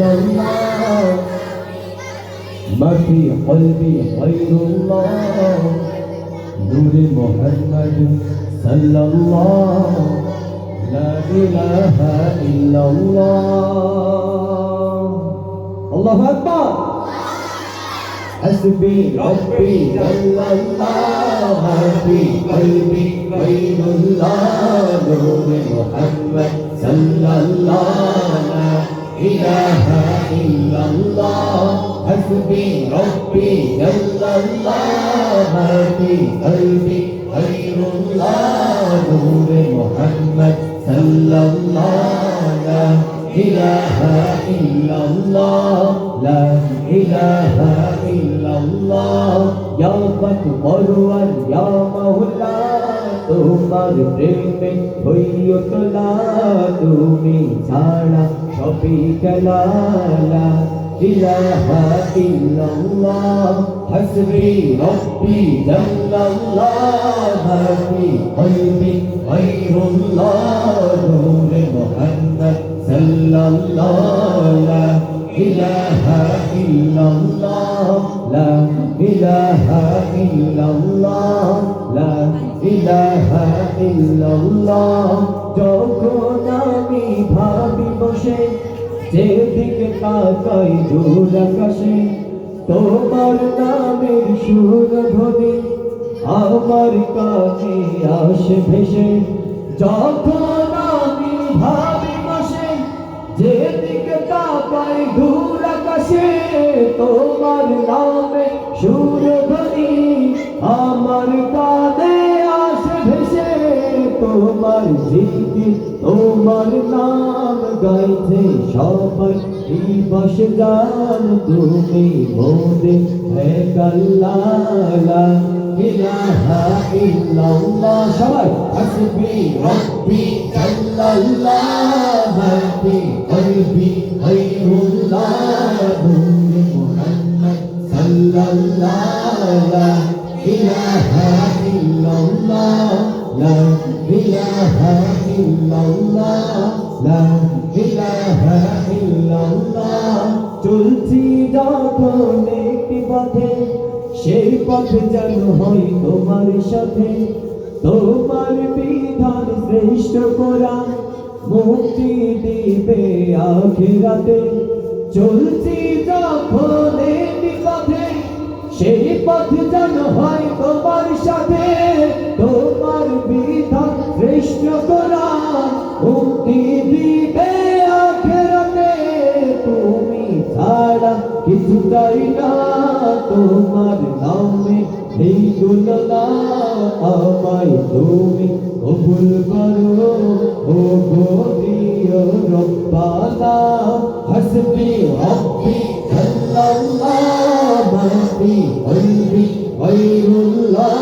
الله ما في قلبي غير الله نور محمد صلى الله لا إله إلا الله الله أكبر حسبي ربي جل الله ما في قلبي غير الله إله إلا الله حسبي ربي جل الله ما في قلبي غير الله نور محمد صلى الله لا إله إلا الله لا إله إلا الله يا أكبر يا مولا তোমার প্রেমে হইও তোলা, তুমি ছাড়া সবই গেলালা ইলাহা ইল্লাল্লাহ হাসবি রব্বি জাল্লাল্লাহ হাসবি কলবি গায়রুল্লাহ নূরে মুহাম্মদ সাল্লাল্লাহ। ইলাহা ইল্লাল্লাহ লা ইলাহা ইল্লাল্লাহ, লা ইলাহা ইল্লাল্লাহ, যখন আমি ভাবি বসে, যেদিকে তাকাই দূর আকাশে, তোমার নামের সুর ধ্বনি আমার কাছে আসে ভেসে। যখন আমি ভাবি বসে, যেদিকে তাকাই দূর আকাশে, তোমার নামে সুর ধ্বনি আমার ভেসে তোমার জিকি তোমার নাম গাইছে সবাই। দিবস গান তুমি মোদে, হে গাল্লালা ইলাহা ইল্লাল্লাহ। সবাই, হাসবি, রব্বি জাল্লাল্লাহ হাসবি গায়রুল্লাহ নূরে মুহাম্মদ সাল্লাল্লাহ ইলাহা ইল্লাল্লাহ লা ইলাহা ইল্লাল্লাহ চলছি যখন একটি পথে, সেই পথে যেন হয় তোমার সাথে। তোমার বিধান শ্রেষ্ঠ করা, মুক্তি দিবে আখিরাতে। চলছি যখন একটি পথে, সেই পথ যেন হয় তোমার সাথে। তোমার বিধান শ্রেষ্ঠ মুক্তি দিবে আখেরাতে, তুমি ছাড়া কিছু চাই না। তোমার নামে এই গুণনা আমায় তুমি কবুল করো। ও গোদিও রব্বানা, হাসবি রব্বি সাল্লাল্লাহ, মাফি কলবি গায়রুল্লাহ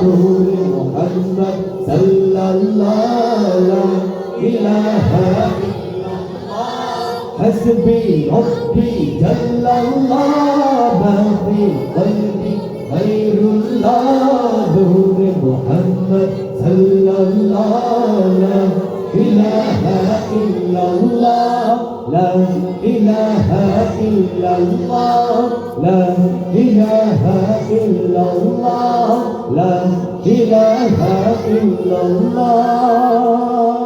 নূর মুহাম্মদ সাল্লাল্লাহ إله إلا الله حسبي ربي جل الله ما في قلبي غير الله محمد صلى الله لا إله إلا الله لا إله إلا الله لا إله إلا الله لا إله إلا الله.